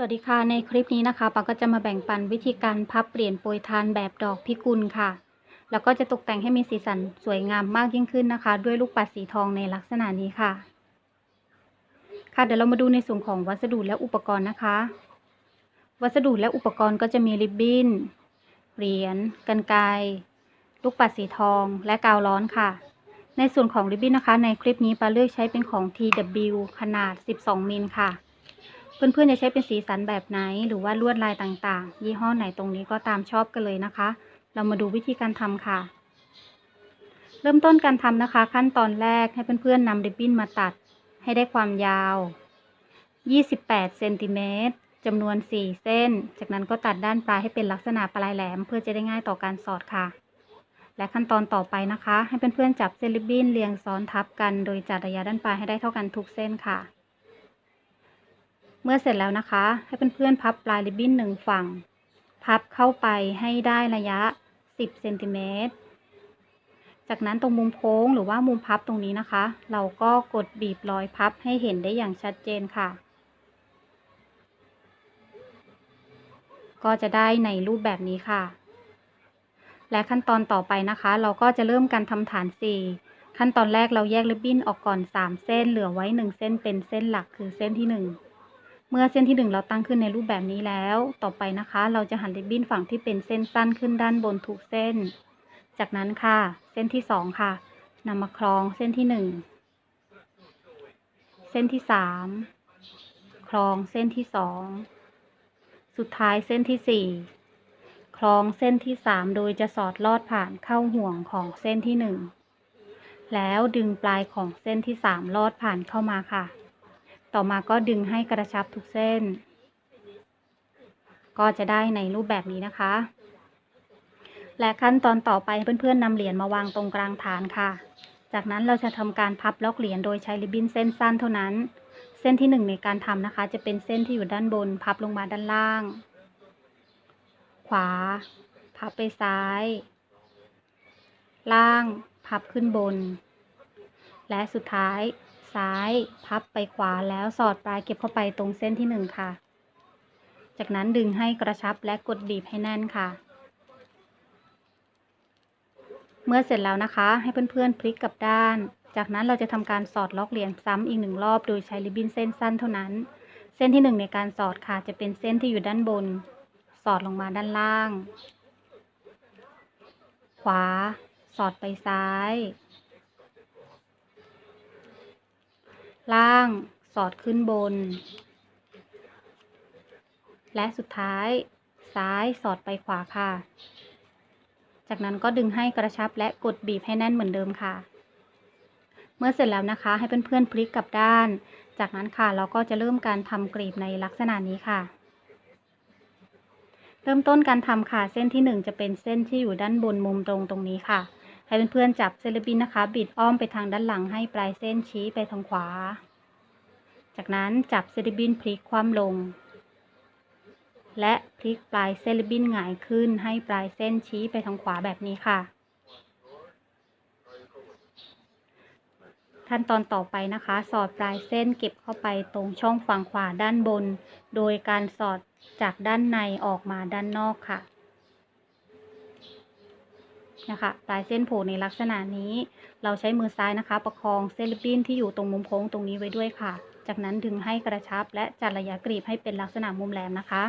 สวัสดีค่ะ ในคลิปนี้นะคะปาก็จะมาแบ่งปันวิธีการพับเปลี่ยนโปรยทานแบบดอกพิกุลค่ะ แล้วก็จะตกแต่งให้มีสีสันสวยงามมากยิ่งขึ้นนะคะ ด้วยลูกปัดสีทองในลักษณะนี้ค่ะ ค่ะเดี๋ยวเรามาดูในส่วนของวัสดุและอุปกรณ์นะคะ วัสดุและอุปกรณ์ก็จะมีริบบิ้นเหรียญกันไกรลูกปัดสีทองและกาวร้อนค่ะ ในส่วนของริบบิ้นนะคะ ในคลิปนี้ปาเลือกใช้เป็นของ TW ขนาด 12 มิลค่ะ เพื่อนๆจะใช้เป็นสีสันแบบไหน หรือว่าลวดลายต่างๆ ยี่ห้อไหนตรงนี้ก็ตามชอบกันเลยนะคะ เรามาดูวิธีการทำค่ะ เริ่มต้นการทำนะคะ ขั้นตอนแรกให้เพื่อนๆนำริบบิ้นมาตัดให้ได้ความยาว 28เซนติเมตรจำนวน 4 เส้น จากนั้นก็ตัดด้านปลายให้เป็นลักษณะปลายแหลม เพื่อจะได้ง่ายต่อการสอดค่ะ และขั้นตอนต่อไปนะคะ ให้เพื่อนๆจับเส้นริบบิ้นเรียงซ้อนทับกัน โดยจัดระยะด้านปลายให้ได้เท่ากันทุกเส้นค่ะ เมื่อเสร็จแล้วนะคะ ให้เพื่อนๆพับปลายริบบิ้นหนึ่งฝั่ง พับเข้าไปให้ได้ระยะ 10เซนติเมตรจากนั้นตรงมุมโค้งหรือว่ามุมพับตรงนี้นะคะ เราก็กดบีบรอยพับให้เห็นได้อย่างชัดเจนค่ะ ก็จะได้ในรูปแบบนี้ค่ะ และขั้นตอนต่อไปนะคะ เราก็จะเริ่มการทำฐาน 4 ขั้นตอนแรกเราแยกริบบิ้นออกก่อน 3 เส้นเหลือไว้ 1 เส้นเป็นเส้นหลักคือเส้นที่ 1 เมื่อเส้นที่ 1 เราตั้งขึ้นในรูปแบบนี้แล้ว ต่อไปนะคะ เราจะหันริบบิ้นฝั่งที่เป็นเส้นสั้นขึ้นด้านบนทุกเส้น จากนั้นค่ะ เส้นที่ 2 ค่ะนำมาคล้องเส้นที่ 1 เส้นที่ 3 คล้องเส้นที่ 2 สุดท้ายเส้นที่ 4 คล้องเส้นที่ 3 โดยจะสอดลอดผ่านเข้าห่วงของเส้นที่ 1 แล้วดึงปลายของเส้นที่ 3 ลอดผ่านเข้ามาค่ะ ต่อมาก็ดึงให้กระชับทุกเส้น ก็จะได้ในรูปแบบนี้นะคะ และขั้นตอนต่อไปเพื่อนๆนำเหรียญมาวางตรงกลางฐานค่ะ จากนั้นเราจะทำการพับล็อกเหรียญโดยใช้ริบบิ้นเส้นสั้นเท่านั้น เส้นที่หนึ่งในการทำนะคะ จะเป็นเส้นที่อยู่ด้านบน พับลงมาด้านล่าง ขวา พับไปซ้าย ล่าง พับขึ้นบน และสุดท้าย ซ้าย พับไปขวาแล้วสอดปลายเก็บเข้าไปตรงเส้นที่หนึ่งค่ะ จากนั้นดึงให้กระชับและกดบีบให้แน่นค่ะ เมื่อเสร็จแล้วนะคะให้เพื่อนๆพลิกกลับด้าน จากนั้นเราจะทำการสอดล็อกเหรียญซ้ำอีกหนึ่งรอบโดยใช้ริบบิ้นเส้นสั้นเท่านั้น เส้นที่หนึ่งในการสอดค่ะ จะเป็นเส้นที่อยู่ด้านบน สอดลงมาด้านล่าง ขวา สอดไปซ้าย ล่างสอดขึ้นบน และสุดท้ายซ้ายสอดไปขวาค่ะ จากนั้นก็ดึงให้กระชับและกดบีบให้แน่นเหมือนเดิมค่ะ เมื่อเสร็จแล้วนะคะให้เพื่อนๆพลิกกลับด้าน จากนั้นค่ะเราก็จะเริ่มการทำกรีบในลักษณะนี้ค่ะเริ่มต้นการทำค่ะ เส้นที่ 1 จะเป็นเส้นที่อยู่ด้านบนมุมตรงตรงนี้ค่ะ ให้เพื่อนๆจับเซเลบินนะคะ บิดอ้อมไปทางด้านหลังให้ปลายเส้นชี้ไปทางขวา จากนั้นจับเซเลบินพลิกคว่ำลง และพลิกปลายเซเลบินหงายขึ้นให้ปลายเส้นชี้ไปทางขวาแบบนี้ค่ะ ขั้นตอนต่อไปนะคะ สอดปลายเส้นเก็บเข้าไปตรงช่องฝั่งขวาด้านบน โดยการสอดจากด้านในออกมาด้านนอกค่ะ นะคะปลายเส้นโผล่ในลักษณะนี้ เราใช้มือซ้ายนะคะ ประคองเส้นริบบิ้นที่อยู่ตรงมุมโค้งตรงนี้ไว้ด้วยค่ะ จากนั้นดึงให้กระชับและจัดระยะกรีบให้เป็นลักษณะมุมแหลมนะคะ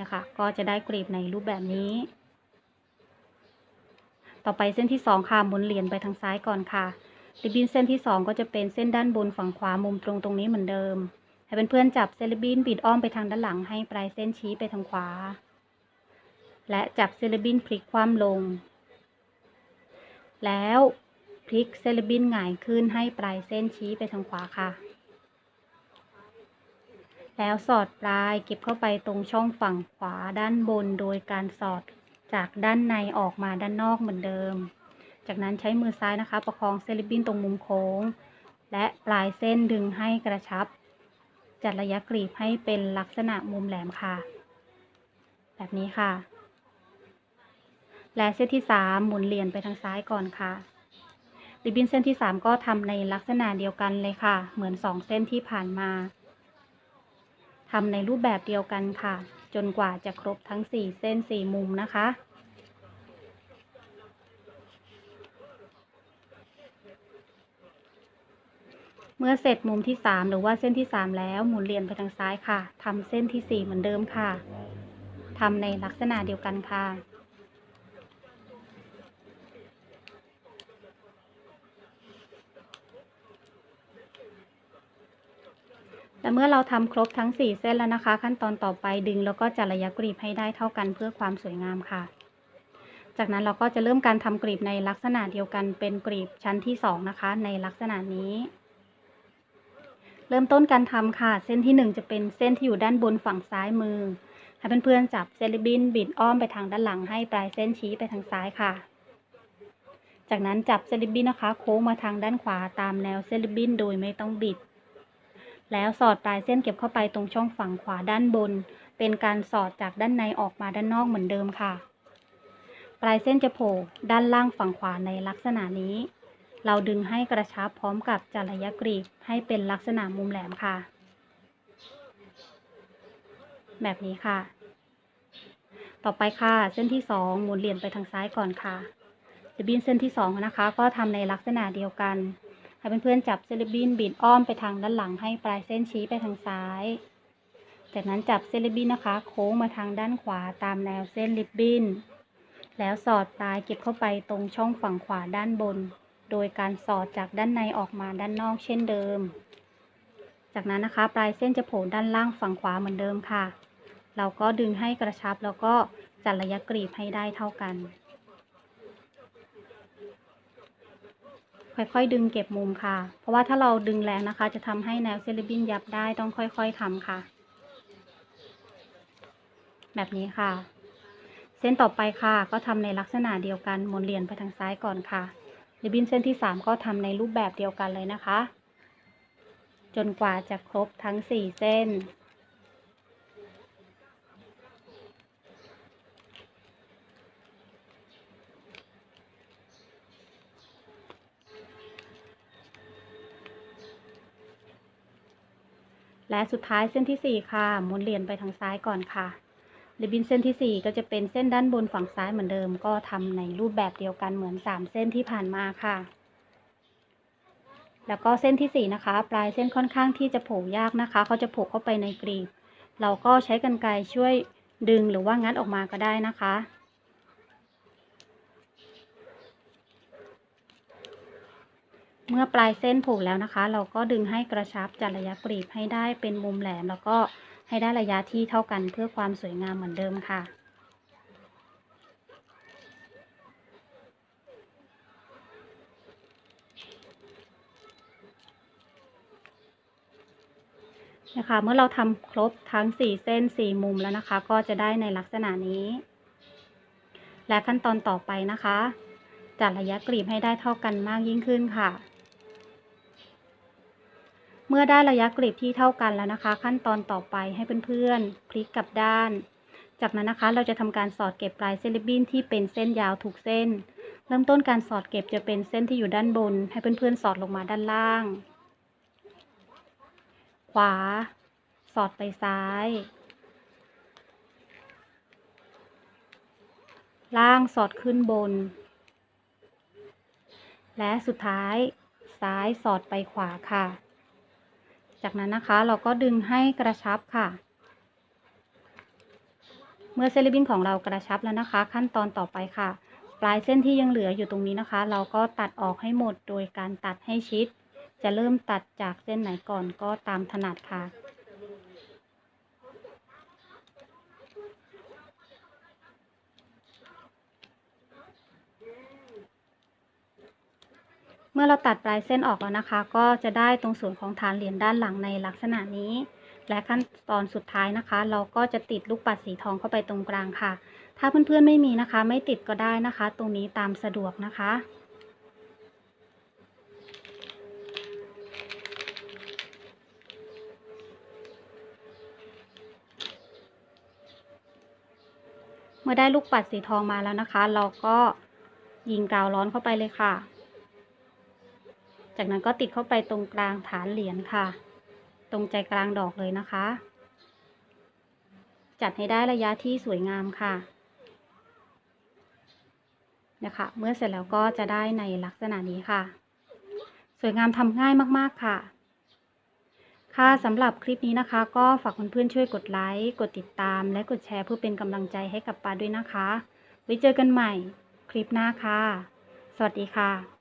นะคะก็จะได้กรีบในรูปแบบนี้ ต่อไปเส้นที่สองค่ะหมุนเหรียญไปทางซ้ายก่อนค่ะริบบิ้นเส้นที่สองก็จะเป็นเส้นด้านบนฝั่งขวามุมตรงตรงนี้เหมือนเดิม ให้เพื่อนๆจับเส้นริบบิ้นบิดอ้อมไปทางด้านหลังให้ปลายเส้นชี้ไปทางขวา และจับเส้นริบบิ้นพลิกคว่ำลง แล้วพลิกเส้นริบบิ้นหงายขึ้นให้ปลายเส้นชี้ไปทางขวาค่ะ แล้วสอดปลายเก็บเข้าไปตรงช่องฝั่งขวาด้านบนโดยการสอดจากด้านในออกมาด้านนอกเหมือนเดิม จากนั้นใช้มือซ้ายนะคะ ประคองเซลิบินตรงมุมโค้ง และปลายเส้นดึงให้กระชับ จัดระยะกรีบให้เป็นลักษณะมุมแหลมค่ะ แบบนี้ค่ะ และเส้นที่สามหมุนเหรียญไปทางซ้ายก่อนค่ะ ริบบิ้นเส้นที่สามก็ทำในลักษณะเดียวกันเลยค่ะ เหมือนสองเส้นที่ผ่านมาทำในรูปแบบเดียวกันค่ะ จนกว่าจะครบทั้งสี่เส้นสี่มุมนะคะ เมื่อเสร็จมุมที่สามหรือว่าเส้นที่สามแล้วหมุนเหรียญไปทางซ้ายค่ะทำเส้นที่สี่เหมือนเดิมค่ะทำในลักษณะเดียวกันค่ะและเมื่อเราทำครบทั้ง 4 เส้นแล้วนะคะ ขั้นตอนต่อไปดึงแล้วก็จัดระยะกรีบให้ได้เท่ากันเพื่อความสวยงามค่ะ จากนั้นเราก็จะเริ่มการทำกรีบในลักษณะเดียวกันเป็นกรีบชั้นที่ 2 นะคะ ในลักษณะนี้ เริ่มต้นการทำค่ะ เส้นที่ 1 จะเป็นเส้นที่อยู่ด้านบนฝั่งซ้ายมือ ให้เพื่อนๆจับเซลิบินบิดอ้อมไปทางด้านหลังให้ปลายเส้นชี้ไปทางซ้ายค่ะ จากนั้นจับเซลิบินนะคะ โค้งมาทางด้านขวาตามแนวเซลิบินโดยไม่ต้องบิด แล้วสอดปลายเส้นเก็บเข้าไปตรงช่องฝั่งขวาด้านบน เป็นการสอดจากด้านในออกมาด้านนอกเหมือนเดิมค่ะ ปลายเส้นจะโผล่ด้านล่างฝั่งขวาในลักษณะนี้ เราดึงให้กระชับพร้อมกับจัดระยะกรีบให้เป็นลักษณะมุมแหลมค่ะ แบบนี้ค่ะ ต่อไปค่ะเส้นที่สองหมุนเหรียญไปทางซ้ายก่อนค่ะจะบินเส้นที่สองนะคะ ก็ทำในลักษณะเดียวกัน ให้เพื่อนๆจับเซเบินบิดอ้อมไปทางด้านหลังให้ปลายเส้นชี้ไปทางซ้าย จากนั้นจับเซเลบินนะคะ โค้งมาทางด้านขวาตามแนวเส้นริบบิ้นแล้วสอดปลายเก็บเข้าไปตรงช่องฝั่งขวาด้านบน โดยการสอดจากด้านในออกมาด้านนอกเช่นเดิม จากนั้นนะคะ ปลายเส้นจะโผล่ด้านล่างฝั่งขวาเหมือนเดิมค่ะ เราก็ดึงให้กระชับแล้วก็จัดระยะกรีบให้ได้เท่ากัน ค่อยๆ ดึงเก็บมุมค่ะ เพราะว่าถ้าเราดึงแรงนะคะ จะทำให้แนวเซเลบินยับได้ต้องค่อยๆทำค่ะ แบบนี้ค่ะ เส้นต่อไปค่ะ ก็ทำในลักษณะเดียวกันหมุนเหรียญไปทางซ้ายก่อนค่ะ บบิ้นเส้นที่สามก็ทำในรูปแบบเดียวกันเลยนะคะ จนกว่าจะครบทั้งสี่เส้น และสุดท้ายเส้นที่ 4 ค่ะหมุนเหรียญไปทางซ้ายก่อนค่ะ ริบบิ้นเส้นที่ 4 ก็จะเป็นเส้นด้านบนฝั่งซ้ายเหมือนเดิม ก็ทำในรูปแบบเดียวกันเหมือน 3 เส้นที่ผ่านมาค่ะ แล้วก็เส้นที่ 4 นะคะ ปลายเส้นค่อนข้างที่จะโผล่ยากนะคะ เขาจะโผล่เข้าไปในกรีบ เราก็ใช้กรรไกรช่วยดึงหรือว่างัดออกมาก็ได้นะคะเมื่อปลายเส้นผูกแล้วนะคะ เราก็ดึงให้กระชับจัดระยะกรีบให้ได้เป็นมุมแหลม แล้วก็ ให้ได้ระยะที่เท่ากันเพื่อความสวยงามเหมือนเดิมค่ะ นะคะเมื่อเราทำครบทั้ง 4 เส้น 4 มุมแล้วนะคะ ก็จะได้ในลักษณะนี้ และขั้นตอนต่อไปนะคะ จัดระยะกรีบให้ได้เท่ากันมากยิ่งขึ้นค่ะ มื่อได้ระยะกรีบที่เท่ากันแล้วนะคะ ขั้นตอนต่อไปให้เพื่อนๆพลิกกลับด้าน จากนั้นนะคะเราจะทำการสอดเก็บปลายเซเลบินที่เป็นเส้นยาวถูกเส้น เริ่มต้นการสอดเก็บจะเป็นเส้นที่อยู่ด้านบน ให้เพื่อนๆสอดลงมาด้านล่าง ขวา สอดไปซ้าย ล่างสอดขึ้นบน และสุดท้ายซ้ายสอดไปขวาค่ะ จากนั้นนะคะเราก็ดึงให้กระชับค่ะ เมื่อเซริบินของเรากระชับแล้วนะคะ ขั้นตอนต่อไปค่ะ ปลายเส้นที่ยังเหลืออยู่ตรงนี้นะคะ เราก็ตัดออกให้หมดโดยการตัดให้ชิด จะเริ่มตัดจากเส้นไหนก่อนก็ตามถนัดค่ะ เมื่อเราตัดปลายเส้นออกแล้วนะคะ ก็จะได้ตรงส่วนของฐานเหรียญด้านหลังในลักษณะนี้ และขั้นตอนสุดท้ายนะคะ เราก็จะติดลูกปัดสีทองเข้าไปตรงกลางค่ะ ถ้าเพื่อนๆไม่มีนะคะ ไม่ติดก็ได้นะคะ ตรงนี้ตามสะดวกนะคะเมื่อได้ลูกปัดสีทองมาแล้วนะคะ เราก็ยิงกาวร้อนเข้าไปเลยค่ะ จากนั้นก็ติดเข้าไปตรงกลางฐานเหรียญค่ะ ตรงใจกลางดอกเลยนะคะ จัดให้ได้ระยะที่สวยงามค่ะนะคะ เมื่อเสร็จแล้วก็จะได้ในลักษณะนี้ค่ะ สวยงามทำง่ายมากๆค่ะ ค่ะสำหรับคลิปนี้นะคะ ก็ฝากเพื่อนๆช่วยกดไลค์ กดติดตาม และกดแชร์เพื่อเป็นกำลังใจให้กับปาด้วยนะคะ ไว้เจอกันใหม่คลิปหน้าค่ะ สวัสดีค่ะ